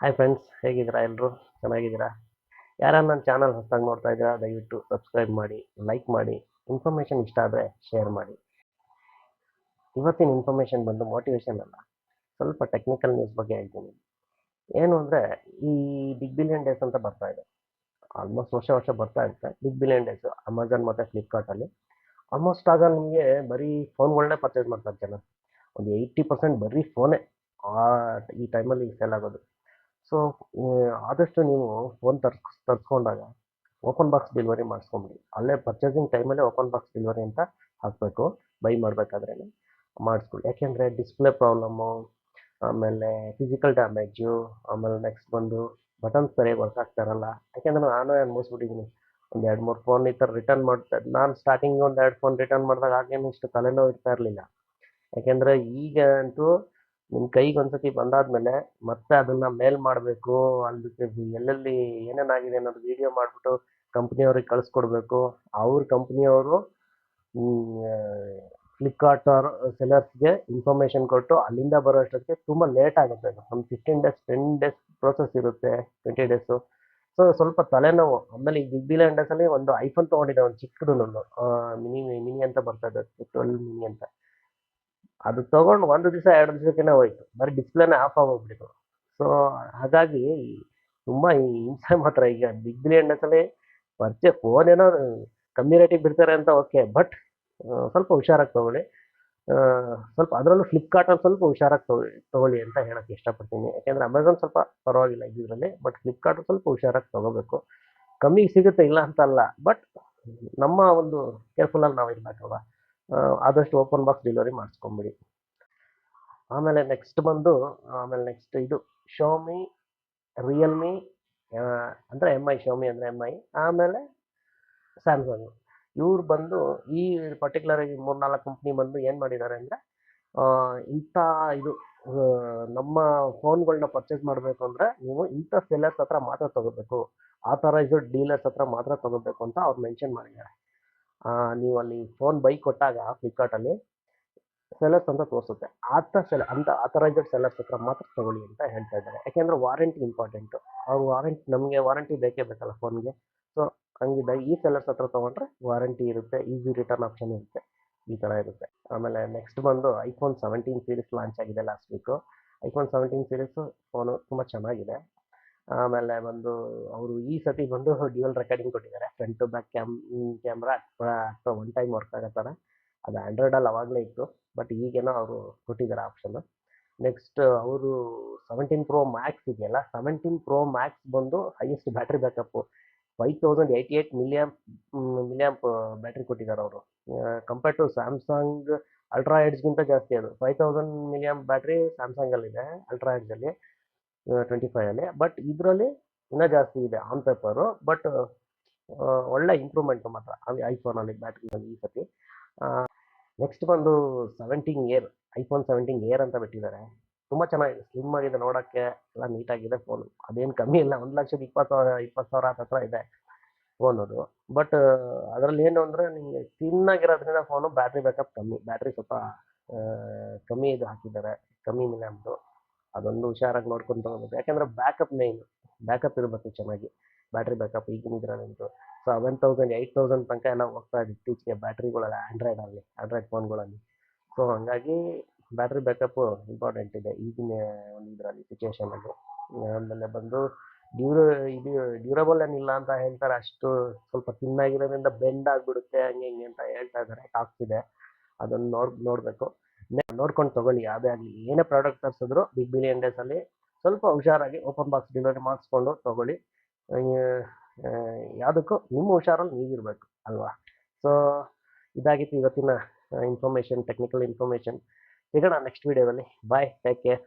Hi friends ಹೇಗಿದ್ದೀರಾ ಎಲ್ಲರೂ ಚೆನ್ನಾಗಿದ್ದೀರಾ? ಯಾರು ನನ್ನ ಚಾನಲ್ ಹೊಸದಾಗಿ ನೋಡ್ತಾ ಇದ್ದೀರಾ, ದಯವಿಟ್ಟು ಸಬ್ಸ್ಕ್ರೈಬ್ ಮಾಡಿ ಲೈಕ್ ಮಾಡಿ ಇನ್ಫಾರ್ಮೇಷನ್ ಇಷ್ಟ ಆದರೆ ಶೇರ್ ಮಾಡಿ. ಇವತ್ತಿನ ಇನ್ಫಾರ್ಮೇಷನ್ ಬಂದು ಮೋಟಿವೇಶನ್ ಅಲ್ಲ, ಸ್ವಲ್ಪ ಟೆಕ್ನಿಕಲ್ ನ್ಯೂಸ್ ಬಗ್ಗೆ ಹೇಳ್ತೀನಿ. ಏನು ಅಂದರೆ, ಈ ಬಿಗ್ ಬಿಲಿಯನ್ ಡೇಸ್ ಅಂತ ಬರ್ತಾ ಇದೆ. ಆಲ್ಮೋಸ್ಟ್ ವರ್ಷ ವರ್ಷ ಬರ್ತಾ ಇರುತ್ತೆ. ಬಿಗ್ ಬಿಲಿಯನ್ ಡೇಸ್ ಅಮೆಝಾನ್ ಮತ್ತು ಫ್ಲಿಪ್ಕಾರ್ಟಲ್ಲಿ ಆಲ್ಮೋಸ್ಟ್ ಆಗ ನಿಮಗೆ ಬರೀ ಫೋನ್ಗಳನ್ನೇ ಪರ್ಚೇಸ್ ಮಾಡ್ತಾರೆ ಜನ. ಒಂದು ಏಯ್ಟಿ ಪರ್ಸೆಂಟ್ ಬರೀ ಫೋನೇ ಈ ಟೈಮಲ್ಲಿ ಸೆಲ್ ಆಗೋದು. ಸೊ ಆದಷ್ಟು ನೀವು ಫೋನ್ ತರ್ಸ್, ತರಿಸ್ಕೊಂಡಾಗ ಓಪನ್ ಬಾಕ್ಸ್ ಡೆಲಿವರಿ ಮಾಡಿಸ್ಕೊಂಬಿಡಿ. ಅಲ್ಲೇ ಪರ್ಚೇಸಿಂಗ್ ಟೈಮಲ್ಲೇ ಓಪನ್ ಬಾಕ್ಸ್ ಡೆಲಿವರಿ ಅಂತ ಹಾಕಬೇಕು. ಬೈ ಮಾಡಬೇಕಾದ್ರೆ ಮಾಡಿಸ್ಕೊಳ್ಳಿ. ಯಾಕೆಂದರೆ ಡಿಸ್ಪ್ಲೇ ಪ್ರಾಬ್ಲಮ್ಮು ಆಮೇಲೆ ಫಿಸಿಕಲ್ ಡ್ಯಾಮೇಜು ಆಮೇಲೆ ನೆಕ್ಸ್ಟ್ ಬಂದು ಬಟನ್ಸ್ ಸರಿಯಾಗಿ ವರ್ಕ್ ಆಗ್ತಾ ಇರಲ್ಲ ಯಾಕೆಂದರೆ ನಾನು ಅನ್ಭವಿಸ್ಬಿಟ್ಟಿದ್ದೀನಿ ಒಂದು ಎರಡು ಮೂರು ಫೋನ್ ಈ ಥರ ರಿಟರ್ನ್ ಮಾಡ್ತಾ ನಾನು ಸ್ಟಾರ್ಟಿಂಗ್ ಒಂದು ಎರಡು ಫೋನ್ ರಿಟರ್ನ್ ಮಾಡಿದಾಗ ಆಗೇನು ಇಷ್ಟು ತಲೆನೋವು ಇರ್ತಾ ಇರಲಿಲ್ಲ. ಯಾಕೆಂದರೆ ಈಗ ಅಂತೂ ನಿಮ್ಮ ಕೈಗೆ ಒಂದ್ಸತಿ ಬಂದಾದ್ಮೇಲೆ ಮತ್ತೆ ಅದನ್ನ ಮೇಲ್ ಮಾಡಬೇಕು ಅಲ್ಲಿ ಎಲ್ಲೆಲ್ಲಿ ಏನೇನಾಗಿದೆ ಅನ್ನೋದು ವಿಡಿಯೋ ಮಾಡಿಬಿಟ್ಟು ಕಂಪ್ನಿಯವ್ರಿಗೆ ಕಳಿಸ್ಕೊಡ್ಬೇಕು. ಅವ್ರ ಕಂಪ್ನಿಯವರು ಫ್ಲಿಪ್ಕಾರ್ಟ್ ಅವ್ರ ಸೆಲರ್ಸ್ಗೆ ಇನ್ಫಾರ್ಮೇಷನ್ ಕೊಟ್ಟು ಅಲ್ಲಿಂದ ಬರೋ ಅಷ್ಟೊತ್ತಿಗೆ ತುಂಬ ಲೇಟ್ ಆಗುತ್ತೆ ಅದು. ಒಂದು fifteen days ten days process ಇರುತ್ತೆ ಟ್ವೆಂಟಿ ಡೇಸು ಸೊ ಸ್ವಲ್ಪ ತಲೆನೋವು. ಆಮೇಲೆ ಈ ಬಿಗ್ ಬಿಲಿಯನ್ ಡೇಸಲ್ಲಿ ಒಂದು ಐಫೋನ್ ತೊಗೊಂಡಿದ್ದೆ, ಒಂದು ಚಿಕ್ಕದು ನಾನು ಮಿನಿ ಮಿನಿ ಅಂತ ಬರ್ತಾ ಇದೆ ಟ್ವೆಲ್ ಮಿನಿ ಅಂತ. ಅದು ತಗೊಂಡು ಒಂದು ದಿವಸ, ಎರಡು ದಿವಸಕ್ಕೇನೆ ಹೋಯ್ತು. ಬರೀ ಡಿಸ್ಪ್ಲೇನೇ ಆಫ್ ಆಗೋಗ್ಬಿಟ್ಟಿತ್ತು ಸೊ ಹಾಗಾಗಿ ತುಂಬ ಹಿಂಸೆ ಮಾತ್ರ. ಈಗ ಬಿಗ್ ಬಿಲಿಯನ್ ಡೇಸಲ್ಲಿ ಪರ್ಚೆ ಫೋನ್ ಏನೋ ಕಮ್ಮಿ ರೇಟಿಗೆ ಬಿಡ್ತಾರೆ ಅಂತ ಓಕೆ ಬಟ್ ಸ್ವಲ್ಪ ಹುಷಾರಾಗಿ ತೊಗೊಳ್ಳಿ. ಸ್ವಲ್ಪ ಅದರಲ್ಲೂ ಫ್ಲಿಪ್ಕಾರ್ಟಲ್ಲಿ ಸ್ವಲ್ಪ ಹುಷಾರಾಗಿ ತಗೊಳ್ಳಿ ತೊಗೊಳ್ಳಿ ಅಂತ ಹೇಳಕ್ಕೆ ಇಷ್ಟಪಡ್ತೀನಿ. ಯಾಕೆಂದರೆ ಅಮೆಝಾನ್ ಸ್ವಲ್ಪ ಪರವಾಗಿಲ್ಲ ಇದರಲ್ಲಿ ಬಟ್ ಫ್ಲಿಪ್ಕಾರ್ಟ್ ಸ್ವಲ್ಪ ಹುಷಾರಾಗಿ ತೊಗೋಬೇಕು. ಕಮ್ಮಿಗೆ ಸಿಗುತ್ತೆ ಇಲ್ಲ ಅಂತ ಅಲ್ಲ ಬಟ್ ನಮ್ಮ ಒಂದು ಕೇರ್ಫುಲ್ಲಾಗಿ ನಾವು ಇರಬೇಕಲ್ವ? ಆದಷ್ಟು ಓಪನ್ ಬಾಕ್ಸ್ ಡೆಲಿವರಿ ಮಾಡಿಸ್ಕೊಂಬಿಡಿ. ಆಮೇಲೆ ನೆಕ್ಸ್ಟ್ ಬಂದು, ಆಮೇಲೆ ನೆಕ್ಸ್ಟ್ ಇದು ಶೋಮಿ ರಿಯಲ್ಮಿ ಅಂದರೆ ಎಂ ಐ ಶೋಮಿ ಅಂದರೆ ಎಂ ಐ ಆಮೇಲೆ ಸ್ಯಾಮ್ಸಂಗ್ ಇವ್ರು ಬಂದು ಈ ಪರ್ಟಿಕ್ಯುಲರ್ ಈ ಮೂರ್ನಾಲ್ಕು ಕಂಪ್ನಿ ಬಂದು ಏನು ಮಾಡಿದ್ದಾರೆ ಅಂದರೆ ಇಂಥ ಇದು ನಮ್ಮ ಫೋನ್ಗಳನ್ನ ಪರ್ಚೇಸ್ ಮಾಡಬೇಕು ಅಂದರೆ ನೀವು ಇಂಥ ಸೆಲ್ಲರ್ಸ್ ಹತ್ರ ಮಾತ್ರ ತಗೋಬೇಕು. ಆಥರೈಸ್ಡ್ ಡೀಲರ್ಸ್ ಹತ್ರ ಮಾತ್ರ ತಗೋಬೇಕು ಅಂತ ಅವ್ರು ಮೆನ್ಷನ್ ಮಾಡಿದ್ದಾರೆ. ನೀವು ಅಲ್ಲಿ ಫೋನ್ ಬೈ ಕೊಟ್ಟಾಗ ಫ್ಲಿಪ್ಕಾರ್ಟಲ್ಲಿ ಸೆಲರ್ಸ್ ಅಂತ ತೋರಿಸುತ್ತೆ. ಆತ ಸೆಲ್ ಅಂತ ಆಥರೈಸ್ಡ್ ಸೆಲ್ಲರ್ಸ್ ಹತ್ರ ಮಾತ್ರ ತಗೊಳ್ಳಿ ಅಂತ ಹೇಳ್ತಾ ಇದ್ದಾರೆ. ಯಾಕೆಂದರೆ ವಾರಂಟಿ ಇಂಪಾರ್ಟೆಂಟು ಅವ್ರು ವಾರಂಟಿ ನಮಗೆ ವಾರಂಟಿ ಬೇಕೇ ಬೇಕಲ್ಲ ಫೋನ್ಗೆ ಸೊ ಹಂಗಿದ್ದಾಗ ಈ ಸೆಲ್ಲರ್ಸ್ ಹತ್ರ ತೊಗೊಂಡ್ರೆ ವಾರಂಟಿ ಇರುತ್ತೆ ಈಸಿ ರಿಟರ್ನ್ ಆಪ್ಷನ್ ಇರುತ್ತೆ. ಈ ಥರ ಇರುತ್ತೆ. ಆಮೇಲೆ ನೆಕ್ಸ್ಟ್ ಬಂದು ಐಫೋನ್ ಸೆವೆಂಟೀನ್ ಸೀರೀಸ್ ಲಾಂಚ್ ಆಗಿದೆ last week iPhone seventeen series phone ತುಂಬ ಚೆನ್ನಾಗಿದೆ. ಆಮೇಲೆ ಬಂದು ಅವರು ಈ ಸತಿ ಬಂದು ಡ್ಯೂಯಲ್ ರೆಕಾರ್ಡಿಂಗ್ ಕೊಟ್ಟಿದ್ದಾರೆ. Front to back cam camera ಅಥವಾ ಒನ್ ಟೈಮ್ ವರ್ಕ್ ಆಗೋ ಥರ ಅದು ಆ್ಯಂಡ್ರಾಯ್ಡಲ್ಲಿ ಅವಾಗಲೇ ಇತ್ತು. ಬಟ್ ಈಗೇನೋ ಅವರು ಕೊಟ್ಟಿದ್ದಾರೆ ಆಪ್ಷನ್ನು ನೆಕ್ಸ್ಟ್ ಅವರು ಸೆವೆಂಟೀನ್ ಪ್ರೋ ಮ್ಯಾಕ್ಸ್ ಇದೆಯಲ್ಲ ಸೆವೆಂಟೀನ್ ಪ್ರೋ ಮ್ಯಾಕ್ಸ್ ಬಂದು highest battery backup five thousand eighty eight milliamp milliamp battery ಕೊಟ್ಟಿದ್ದಾರೆ ಅವರು. ಕಂಪೇರ್ ಟು ಸ್ಯಾಮ್ಸಂಗ್ ಅಲ್ಟ್ರಾ ಎಡ್ಜ್ಗಿಂತ ಜಾಸ್ತಿ ಅದು. ಫೈವ್ ತೌಸಂಡ್ ಮಿಲಿಯಂ ಬ್ಯಾಟ್ರಿ ಸ್ಯಾಮ್ಸಂಗಲ್ಲಿದೆ ಅಲ್ಟ್ರಾ ಎಡ್ಜಲ್ಲಿ ಟ್ವೆಂಟಿ ಫೈವಲ್ಲಿ ಬಟ್ ಇದರಲ್ಲಿ ಇನ್ನೂ ಜಾಸ್ತಿ ಇದೆ ಆನ್ ಪೇಪರು ಬಟ್ ಒಳ್ಳೆ ಇಂಪ್ರೂವ್ಮೆಂಟ್ ಮಾತ್ರ. ಐಫೋನಲ್ಲಿ ಬ್ಯಾಟ್ರಿನಲ್ಲಿ ಈ ಸತಿ ನೆಕ್ಸ್ಟ್ ಬಂದು seventeen Air iPhone seventeen Air ಅಂತ ಬಿಟ್ಟಿದ್ದಾರೆ. ತುಂಬ ಚೆನ್ನಾಗಿದೆ ಸ್ಲಿಮ್ ಆಗಿದೆ ನೋಡೋಕ್ಕೆ. ಎಲ್ಲ ನೀಟಾಗಿದೆ ಫೋನು ಅದೇನು ಕಮ್ಮಿ ಇಲ್ಲ. ಒಂದು ಲಕ್ಷದ ಇಪ್ಪತ್ತು ಸಾವಿರ ಇಪ್ಪತ್ತು ಸಾವಿರ ಹತ್ರ ಇದೆ ಫೋನ್ ಅದು. ಬಟ್ ಅದರಲ್ಲಿ ಏನು ಅಂದರೆ ನಿಮಗೆ ತಿನ್ನಾಗಿರೋದ್ರಿಂದ ಫೋನು ಬ್ಯಾಟ್ರಿ ಬ್ಯಾಕಪ್ ಕಮ್ಮಿ. ಬ್ಯಾಟ್ರಿ ಸ್ವಲ್ಪ ಕಮ್ಮಿ ಇದು ಹಾಕಿದ್ದಾರೆ. ಕಮ್ಮಿ ಮಿಲಿಯಮ್ದು ಅದೊಂದು ಹುಷಾರಾಗಿ ನೋಡ್ಕೊಂಡು ತಗೋಬೇಕು. ಯಾಕಂದ್ರೆ ಬ್ಯಾಕಪ್ ಮೇಯ್ನು ಬ್ಯಾಕಪ್ ಇರಬೇಕು ಚೆನ್ನಾಗಿ. ಬ್ಯಾಟ್ರಿ ಬ್ಯಾಕಪ್ ಈಗಿನ ಇದರಲ್ಲಂತೂ ಸೆವೆನ್ ತೌಸಂಡ್ ಏಯ್ಟ್ ತೌಸಂಡ್ ತನಕ ಎಲ್ಲ ಹೋಗ್ತಾ ಇದೆ ಇತ್ತೀಚೆಗೆ ಬ್ಯಾಟ್ರಿಗಳೆಲ್ಲ ಆ್ಯಂಡ್ರಾಯ್ಡಲ್ಲಿ ಆ್ಯಂಡ್ರಾಯ್ಡ್ ಫೋನ್ಗಳಲ್ಲಿ ಸೊ ಹಂಗಾಗಿ ಬ್ಯಾಟ್ರಿ ಬ್ಯಾಕಪ್ಪು ಇಂಪಾರ್ಟೆಂಟ್ ಇದೆ ಈಗಿನ ಒಂದು ಇದರಲ್ಲಿ ಸಿಚುವೇಶನಲ್ಲಿ ಆಮೇಲೆ ಬಂದು ಡ್ಯೂರ, ಇದು ಡ್ಯೂರಬಲ್ ಏನಿಲ್ಲ ಅಂತ ಹೇಳ್ತಾರೆ, ಅಷ್ಟು ಸ್ವಲ್ಪ ತಿನ್ನಾಗಿರೋದ್ರಿಂದ ಬೆಂಡ್ ಆಗಿಬಿಡುತ್ತೆ, ಹಂಗೆ ಹಿಂಗೆ ಅಂತ ಹೇಳ್ತಾ ಇದ್ದಾರೆ ಟಾಕ್ಸ್ ಇದೆ ಅದನ್ನು ನೋಡ್, ನೋಡಬೇಕು. ನೋಡ್ಕೊಂಡು ತಗೊಳ್ಳಿ, ಯಾವುದೇ ಆಗಲಿ. ಏನೇ ಪ್ರಾಡಕ್ಟ್ ತರಿಸಿದ್ರು ಬಿಗ್ ಬಿಲಿಯನ್ ಡೇಸಲ್ಲಿ ಸ್ವಲ್ಪ ಹುಷಾರಾಗಿ ಓಪನ್ ಬಾಕ್ಸ್ ಡೆಲಿವರಿ ಮಾಡಿಸ್ಕೊಂಡು ತಗೊಳ್ಳಿ. ಯಾವುದಕ್ಕೂ ನಿಮ್ಮ ಹುಷಾರಲ್ಲಿ ನೀವಿರಬೇಕು, ಅಲ್ವಾ? ಸೊ ಇದಾಗಿತ್ತು ಇವತ್ತಿನ ಇನ್ಫಾರ್ಮೇಷನ್ ಟೆಕ್ನಿಕಲ್ ಇನ್ಫಾರ್ಮೇಷನ್ ಸಿಗೋಣ ನೆಕ್ಸ್ಟ್ ವೀಡಿಯೋದಲ್ಲಿ ಬಾಯ್ ಟೇಕ್ ಕೇರ್